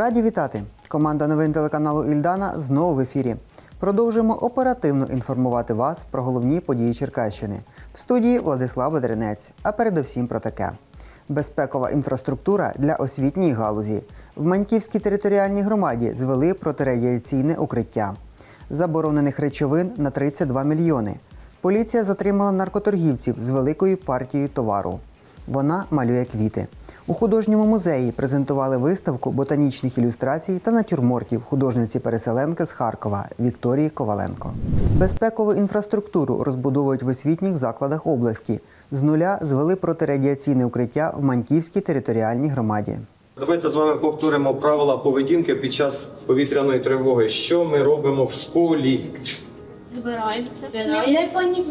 Раді вітати! Команда новин телеканалу Ільдана знову в ефірі. Продовжуємо оперативно інформувати вас про головні події Черкащини. В студії Владислав Бедренець. А передовсім про таке: безпекова інфраструктура для освітньої галузі. В Маньківській територіальній громаді звели протирадіаційне укриття. Заборонених речовин на 32 мільйони. Поліція затримала наркоторгівців з великою партією товару. Вона малює квіти. У художньому музеї презентували виставку ботанічних ілюстрацій та натюрмортів художниці-переселенки з Харкова Вікторії Коваленко. Безпекову інфраструктуру розбудовують в освітніх закладах області. З нуля звели протирадіаційне укриття в Маньківській територіальній громаді. Давайте з вами повторимо правила поведінки під час повітряної тривоги. Що ми робимо в школі? Збираємося. Не пані.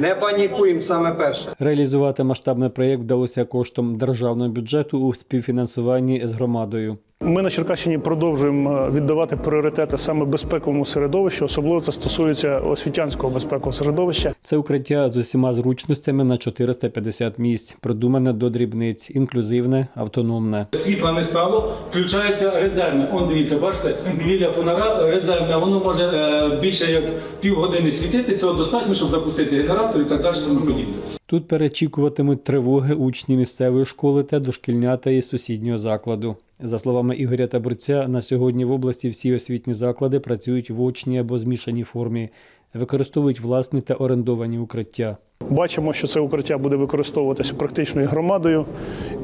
Не панікуємо саме перше. Реалізувати масштабний проєкт вдалося коштом державного бюджету у співфінансуванні з громадою. Ми на Черкащині продовжуємо е, віддавати пріоритети саме безпековому середовищу. Особливо це стосується освітянського безпекового середовища. Це укриття з усіма зручностями на 450 місць, продумане до дрібниць, інклюзивне, автономне. Світла не стало, включається резервне. Он дивіться, бачите, біля фонара резервне, воно може е, більше як півгодини світити. Цього достатньо, щоб запустити генератор і так далі. Тому подібне. Тут перечікуватимуть тривоги учні місцевої школи та дошкільнята із сусіднього закладу. За словами Ігоря Табурця, на сьогодні в області всі освітні заклади працюють в очній або змішаній формі, використовують власні та орендовані укриття. Бачимо, що це укриття буде використовуватися практично і громадою.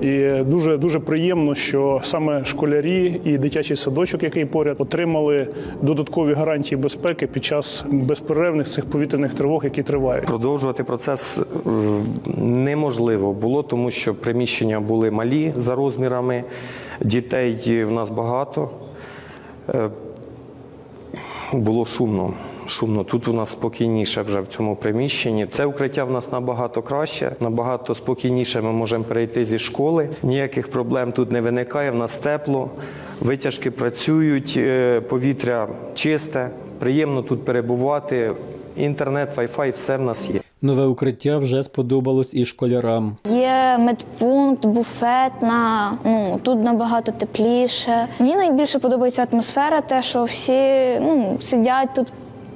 І дуже дуже приємно, що саме школярі і дитячий садочок, який поряд, отримали додаткові гарантії безпеки під час безперервних цих повітряних тривог, які тривають. Продовжувати процес е, неможливо було, тому що приміщення були малі за розмірами, дітей в нас багато. Е, Було шумно. Шумно. Тут у нас спокійніше вже в цьому приміщенні. Це укриття в нас набагато краще, набагато спокійніше ми можемо перейти зі школи. Ніяких проблем тут не виникає. В нас тепло, витяжки працюють, е, повітря чисте, приємно тут перебувати. Інтернет, вай-фай, все в нас є. Нове укриття вже сподобалось і школярам. Є медпункт, буфетна. Ну тут набагато тепліше. Мені найбільше подобається атмосфера, те, що всі ну, сидять тут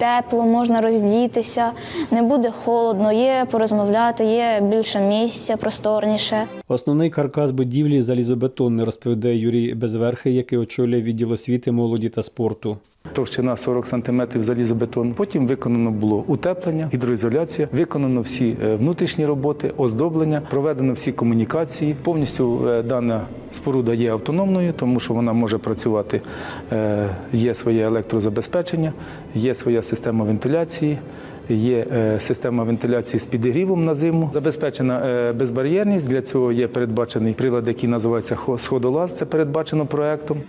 тепло, можна роздітися, не буде холодно, є порозмовляти, є більше місця, просторніше. Основний каркас будівлі залізобетонний, розповідає Юрій Безверхий, який очолює відділ освіти, молоді та спорту. Товщина 40 см залізобетон. Потім виконано було утеплення, гідроізоляція, виконано всі е, внутрішні роботи, оздоблення, проведено всі комунікації. Повністю е, дана споруда є автономною, тому що вона може працювати. е, Є своє електрозабезпечення, є своя система вентиляції. Є система вентиляції з підігрівом на зиму, забезпечена безбар'єрність. Для цього є передбачений прилад, який називається сходолаз. Це передбачено проектом.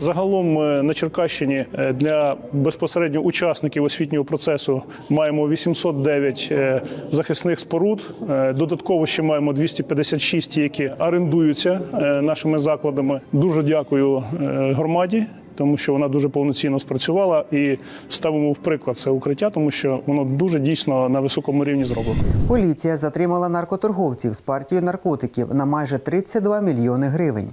Загалом е, на Черкащині е, для безпосередньо учасників освітнього процесу маємо 809 е, захисних споруд. Додатково ще маємо 256, які орендуються нашими закладами. Дуже дякую громаді. Тому що вона дуже повноцінно спрацювала і ставимо в приклад це укриття, тому що воно дуже дійсно на високому рівні зроблено. Поліція затримала наркоторговців з партією наркотиків на майже 32 мільйони гривень.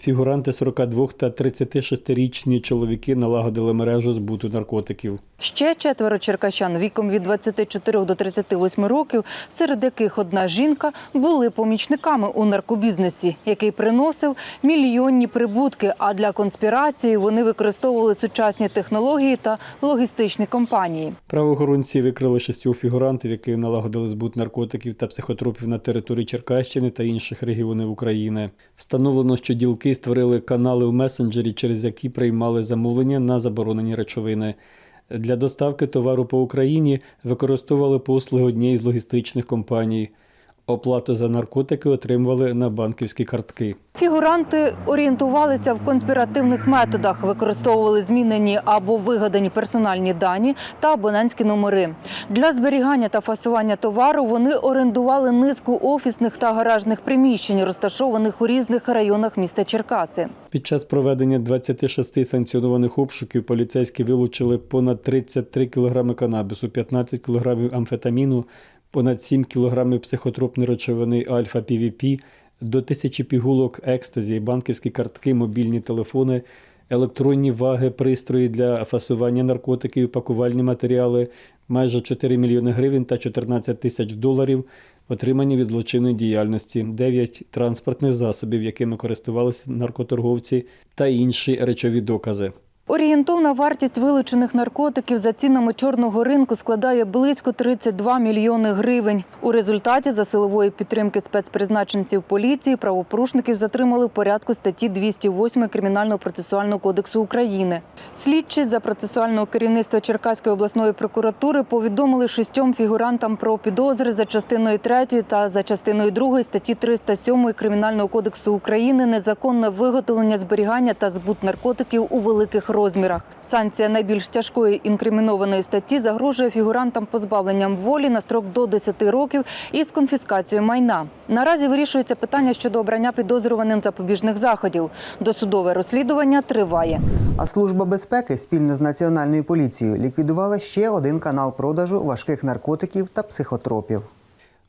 Фігуранти 42 та 36-річні чоловіки налагодили мережу збуту наркотиків. Ще четверо черкащан віком від 24 до 38 років, серед яких одна жінка, були помічниками у наркобізнесі, який приносив мільйонні прибутки. А для конспірації вони використовували сучасні технології та логістичні компанії. Правоохоронці викрили шістьох фігурантів, які налагодили збут наркотиків та психотропів на території Черкащини та інших регіонів України. Встановлено, що ділки створили канали в месенджері, через які приймали замовлення на заборонені речовини. Для доставки товару по Україні використовували послуги однієї з логістичних компаній. Оплату за наркотики отримували на банківські картки. Фігуранти орієнтувалися в конспіративних методах, використовували змінені або вигадані персональні дані та абонентські номери. Для зберігання та фасування товару вони орендували низку офісних та гаражних приміщень, розташованих у різних районах міста Черкаси. Під час проведення 26 санкціонованих обшуків поліцейські вилучили понад 33 кг канабісу, 15 кг амфетаміну, понад 7 кг психотропної речовини альфа-ПВП, до тисячі пігулок екстазі, банківські картки, мобільні телефони, електронні ваги, пристрої для фасування наркотиків, пакувальні матеріали, майже 4 мільйони гривень та 14 тисяч доларів, отримані від злочинної діяльності, 9 транспортних засобів, якими користувалися наркоторговці, та інші речові докази. Орієнтовна вартість вилучених наркотиків за цінами чорного ринку складає близько 32 мільйони гривень. У результаті за силової підтримки спецпризначенців поліції правопорушників затримали в порядку статті 208 Кримінального процесуального кодексу України. Слідчі за процесуального керівництва Черкаської обласної прокуратури повідомили шістьом фігурантам про підозри за частиною 3 та за частиною 2 статті 307 Кримінального кодексу України незаконне виготовлення, зберігання та збут наркотиків у великих розмірах. Санкція найбільш тяжкої інкримінованої статті загрожує фігурантам позбавленням волі на строк до 10 років із конфіскацією майна. Наразі вирішується питання щодо обрання підозрюваним запобіжних заходів. Досудове розслідування триває. А Служба безпеки спільно з Національною поліцією ліквідувала ще один канал продажу важких наркотиків та психотропів.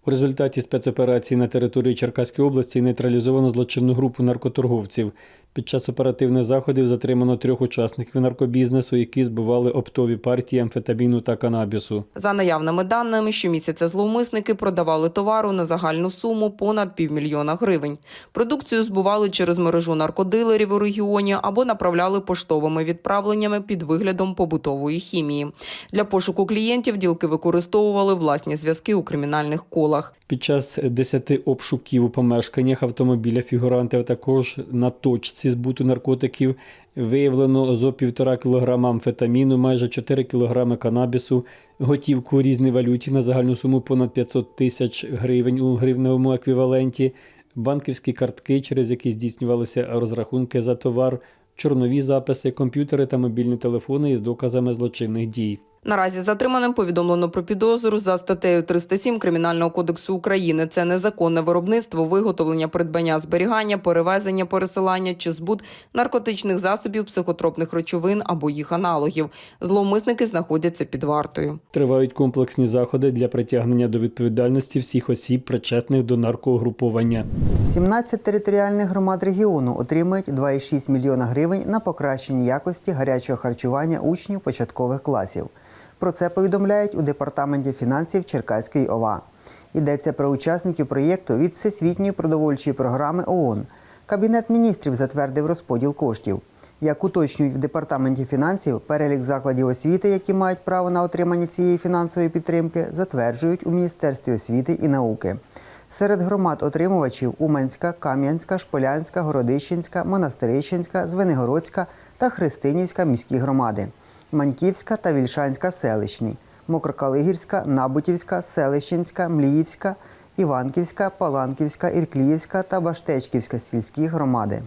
У результаті спецоперації на території Черкаської області нейтралізовано злочинну групу наркоторговців. Під час оперативних заходів затримано трьох учасників наркобізнесу, які збували оптові партії амфетаміну та канабісу. За наявними даними, щомісяця зловмисники продавали товару на загальну суму понад півмільйона гривень. Продукцію збували через мережу наркодилерів у регіоні або направляли поштовими відправленнями під виглядом побутової хімії. Для пошуку клієнтів ділки використовували власні зв'язки у кримінальних колах. Під час 10 обшуків у помешканнях автомобіля фігурантів, також на точці збуту наркотиків виявлено зо 1,5 кг амфетаміну, майже 4 кг канабісу, готівку у різній валюті на загальну суму понад 500 тисяч гривень у гривневому еквіваленті, банківські картки, через які здійснювалися розрахунки за товар, чорнові записи, комп'ютери та мобільні телефони із доказами злочинних дій. Наразі затриманим повідомлено про підозру за статтею 307 Кримінального кодексу України. Це незаконне виробництво, виготовлення, придбання, зберігання, перевезення, пересилання чи збут наркотичних засобів, психотропних речовин або їх аналогів. Зловмисники знаходяться під вартою. Тривають комплексні заходи для притягнення до відповідальності всіх осіб, причетних до наркогруповання. 17 територіальних громад регіону отримують 2,6 мільйона гривень на покращення якості гарячого харчування учнів початкових класів. Про це повідомляють у департаменті фінансів Черкаської ОВА. Йдеться про учасників проєкту від Всесвітньої продовольчої програми ООН. Кабінет міністрів затвердив розподіл коштів. Як уточнюють в департаменті фінансів, перелік закладів освіти, які мають право на отримання цієї фінансової підтримки, затверджують у Міністерстві освіти і науки. Серед громад отримувачів Уманська, Кам'янська, Шполянська, Городищенська, Монастирищенська, Звенигородська та Христинівська міські громади, Маньківська та Вільшанська селищні, Мокрокалигірська, Набутівська, Селищенська, Мліївська, Іванківська, Паланківська, Іркліївська та Баштечківська сільські громади.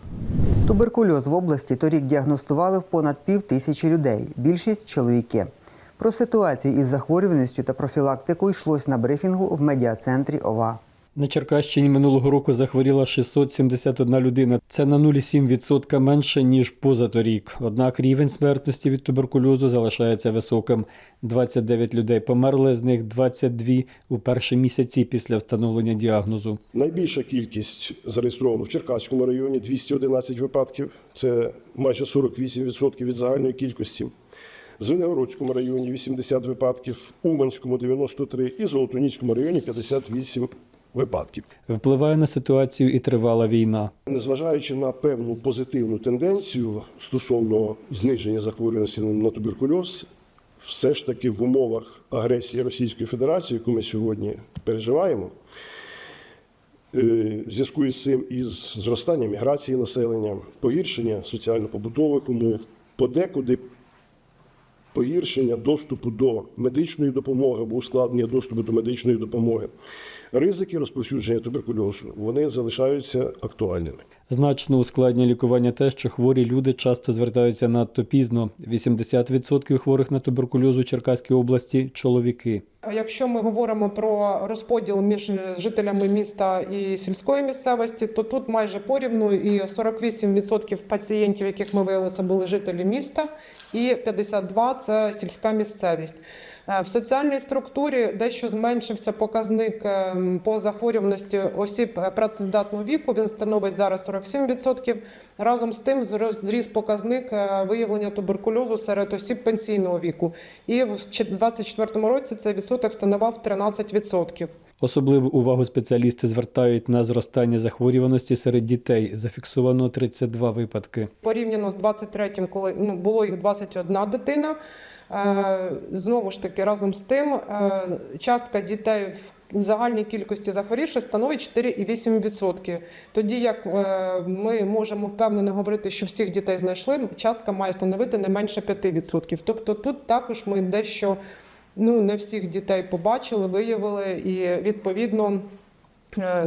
Туберкульоз в області торік діагностували в понад пів тисячі людей, більшість чоловіки. Про ситуацію із захворюваністю та профілактику йшлось на брифінгу в медіа-центрі ОВА. На Черкащині минулого року захворіла 671 людина. Це на 0,7% менше, ніж позаторік. Однак рівень смертності від туберкульозу залишається високим. 29 людей померли, з них 22 у перші місяці після встановлення діагнозу. Найбільша кількість зареєстровано в Черкаському районі 211 випадків. Це майже 48% від загальної кількості. В Звенигородському районі 80 випадків, в Уманському 93 і Золотоніському районі 58 випадків. Впливає на ситуацію і тривала війна. Незважаючи на певну позитивну тенденцію стосовно зниження захворюваності на туберкульоз, все ж таки в умовах агресії Російської Федерації, яку ми сьогодні переживаємо, е, в зв'язку із цим із зростанням міграції населення, погіршення соціально-побутових умов, подекуди погіршення доступу до медичної допомоги або ускладнення доступу до медичної допомоги. Ризики розповсюдження туберкульозу вони залишаються актуальними. Значно ускладнює лікування те, що хворі люди часто звертаються надто пізно. 80% хворих на туберкульоз у Черкаській області чоловіки. Якщо ми говоримо про розподіл між жителями міста і сільської місцевості, то тут майже порівну і 48% пацієнтів, яких ми виявили, це були жителі міста, і 52% – це сільська місцевість. Е, В соціальній структурі дещо зменшився показник е, по захворюваності осіб е, працездатного віку. Він становить зараз 47%. Разом з тим зріс показник виявлення туберкульозу серед осіб пенсійного віку. І в 2024 році цей відсоток становив 13%. Особливу увагу спеціалісти звертають на зростання захворюваності серед дітей. Зафіксовано 32 випадки. Порівняно з 23-м, коли ну, було їх 21 дитина. Е, знову ж таки, разом з тим, е, частка дітей в загальній кількості захворівших становить 4,8%. Тоді як е, ми можемо впевнено говорити, що всіх дітей знайшли, частка має становити не менше 5%. Тобто тут також ми дещо ну, не всіх дітей побачили, виявили і відповідно. е,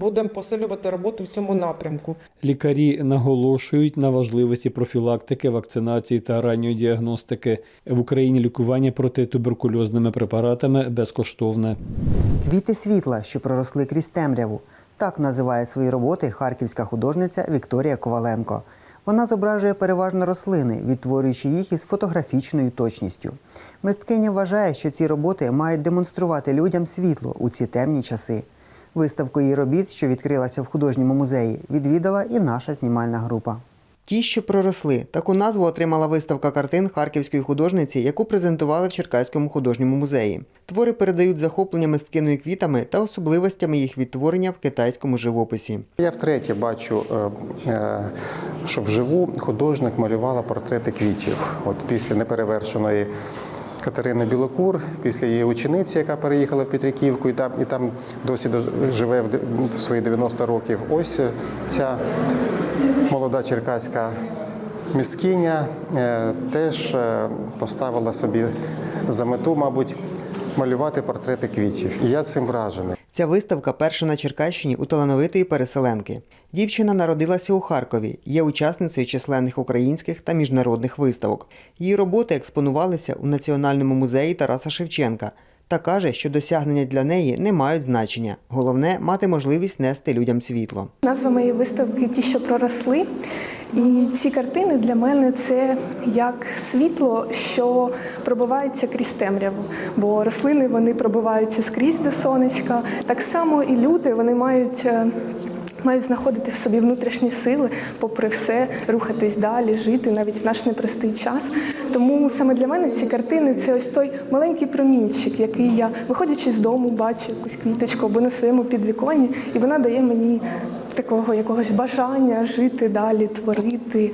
Будемо посилювати роботу в цьому напрямку. Лікарі наголошують на важливості профілактики, вакцинації та ранньої діагностики. В Україні лікування протитуберкульозними препаратами безкоштовне. Квіти світла, що проросли крізь темряву. Так називає свої роботи харківська художниця Вікторія Коваленко. Вона зображує переважно рослини, відтворюючи їх із фотографічною точністю. Мисткиня вважає, що ці роботи мають демонструвати людям світло у ці темні часи. Виставку її робіт, що відкрилася в художньому музеї, відвідала і наша знімальна група. Ті, що проросли, таку назву отримала виставка картин харківської художниці, яку презентували в Черкаському художньому музеї. Твори передають захоплення мисткиною квітами та особливостями їх відтворення в китайському живописі. Я втретє бачу, е, е, що вживу художник малювала портрети квітів. От після неперевершеної Катерини Білокур, після її учениці, яка переїхала в Петриківку і там, і там досі живе в свої 90 років. Ось е, ця молода черкаська міскиня е, теж е, поставила собі за мету, мабуть, малювати портрети квітів. І я цим вражений. Ця виставка перша на Черкащині у талановитої переселенки. Дівчина народилася у Харкові, є учасницею численних українських та міжнародних виставок. Її роботи експонувалися у Національному музеї Тараса Шевченка та каже, що досягнення для неї не мають значення. Головне мати можливість нести людям світло. Назва моєї виставки Ті, що проросли. І ці картини для мене це як світло, що пробивається крізь темряву. Бо рослини вони пробиваються скрізь до сонечка. Так само і люди вони мають. Мають знаходити в собі внутрішні сили, попри все, рухатись далі, жити навіть в наш непростий час. Тому саме для мене ці картини це ось той маленький промінчик, який я, виходячи з дому, бачу якусь квіточку або на своєму підвіконні, і вона дає мені такого якогось бажання жити далі, творити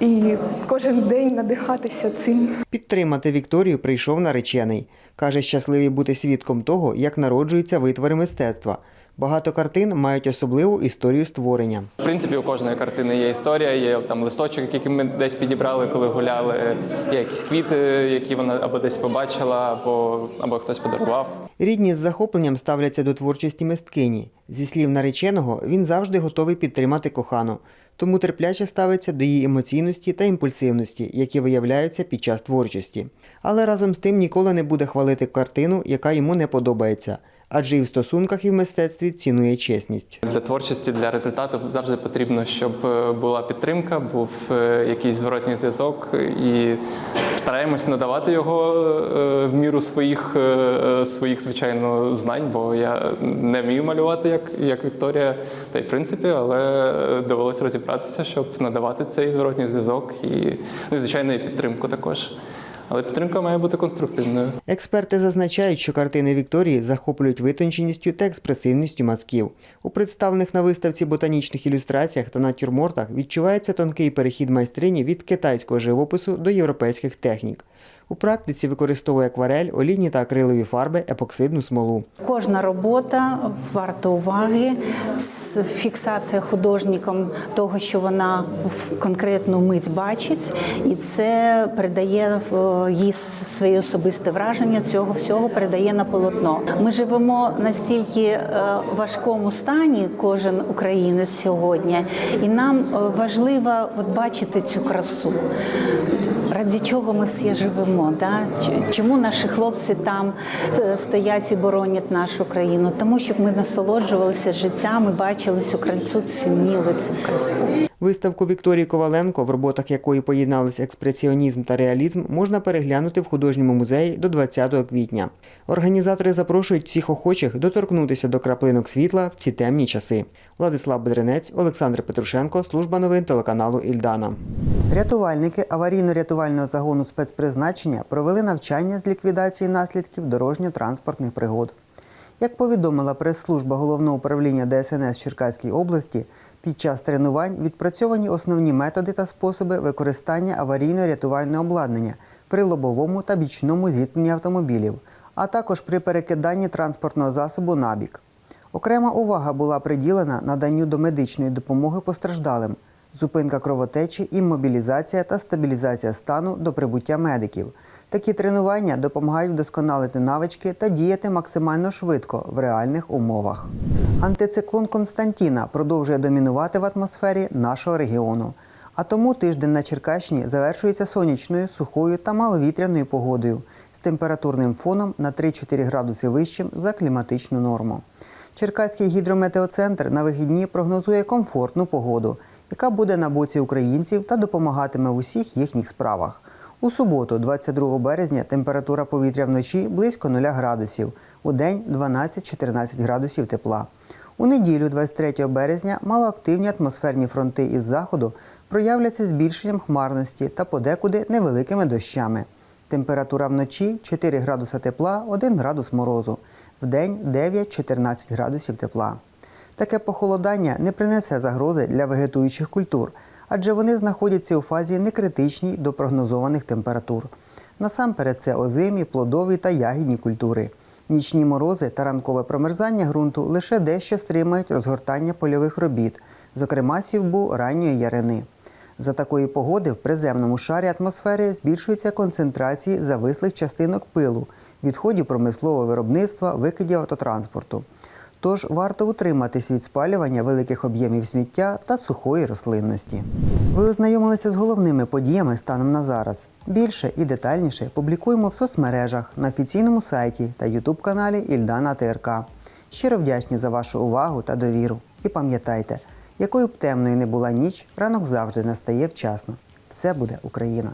і кожен день надихатися цим. Підтримати Вікторію прийшов наречений. Каже, щасливий бути свідком того, як народжуються витвори мистецтва. Багато картин мають особливу історію створення. В принципі, у кожної картини є історія, є там листочок, який ми десь підібрали, коли гуляли, є якісь квіти, які вона або десь побачила, або, або хтось подарував. Рідні з захопленням ставляться до творчості мисткині. Зі слів нареченого, він завжди готовий підтримати кохану, тому терпляче ставиться до її емоційності та імпульсивності, які виявляються під час творчості. Але разом з тим ніколи не буде хвалити картину, яка йому не подобається, адже і в стосунках, і в мистецтві цінує чесність. Для творчості, для результату завжди потрібно, щоб е, була підтримка, був е, якийсь зворотній зв'язок, і стараємось надавати його е, в міру своїх, своїх звичайно, знань, бо я не вмію малювати як, як Вікторія, та й в принципі, але довелося розібратися, щоб надавати цей зворотній зв'язок і, ну, звичайно, і підтримку також. Але підтримка має бути конструктивною. Експерти зазначають, що картини Вікторії захоплюють витонченістю та експресивністю мазків. У представлених на виставці ботанічних ілюстраціях та натюрмортах відчувається тонкий перехід майстрині від китайського живопису до європейських технік. У практиці використовує акварель, олійні та акрилові фарби, епоксидну смолу. Кожна робота варта уваги. Це фіксація художником того, що вона в конкретну мить бачить, і це передає е, їй своє особисте враження. Цього всього передає на полотно. Ми живемо настільки е, важкому стані, кожен українець сьогодні, і нам е, важливо от бачити цю красу. Раді чого ми всі живемо? Да? Чому наші хлопці там е, стоять і боронять нашу країну? Тому щоб ми насолоджувалися життям і бачили цю красу, цінили цю красу. Виставку Вікторії Коваленко, в роботах якої поєднались експресіонізм та реалізм, можна переглянути в художньому музеї до 20 квітня. Організатори запрошують всіх охочих доторкнутися до краплинок світла в ці темні часи. Владислав Бедренець, Олександр Петрушенко, служба новин телеканалу Ільдана. Рятувальники аварійно-рятувального загону спецпризначення провели навчання з ліквідації наслідків дорожньо-транспортних пригод. Як повідомила прес-служба головного управління ДСНС Черкаській області, під час тренувань відпрацьовані основні методи та способи використання аварійно-рятувального обладнання при лобовому та бічному зіткненні автомобілів, а також при перекиданні транспортного засобу на бік. Окрема увага була приділена наданню домедичної допомоги постраждалим, зупинка кровотечі, іммобілізація та стабілізація стану до прибуття медиків. Такі тренування допомагають вдосконалити навички та діяти максимально швидко в реальних умовах. Антициклон Константіна продовжує домінувати в атмосфері нашого регіону. А тому тиждень на Черкащині завершується сонячною, сухою та маловітряною погодою з температурним фоном на 3-4 градуси вищим за кліматичну норму. Черкаський гідрометеоцентр на вихідні прогнозує комфортну погоду, яка буде на боці українців та допомагатиме в усіх їхніх справах. У суботу, 22 березня, температура повітря вночі близько 0 градусів, у день 12-14 градусів тепла. У неділю, 23 березня, малоактивні атмосферні фронти із заходу проявляться збільшенням хмарності та подекуди невеликими дощами. Температура вночі 4 градуса тепла, 1 градус морозу. Вдень 9-14 градусів тепла. Таке похолодання не принесе загрози для вегетуючих культур, адже вони знаходяться у фазі некритичній до прогнозованих температур. Насамперед це озимі, плодові та ягідні культури. Нічні морози та ранкове промерзання ґрунту лише дещо стримають розгортання польових робіт, зокрема сівбу ранньої ярини. За такої погоди в приземному шарі атмосфери збільшуються концентрації завислих частинок пилу, відходів промислового виробництва, викидів автотранспорту. Тож варто утриматись від спалювання великих об'ємів сміття та сухої рослинності. Ви ознайомилися з головними подіями станом на зараз. Більше і детальніше публікуємо в соцмережах на офіційному сайті та ютуб-каналі Ільдана ТРК. Щиро вдячні за вашу увагу та довіру. І пам'ятайте, якою б темною не була ніч, ранок завжди настає вчасно. Все буде Україна!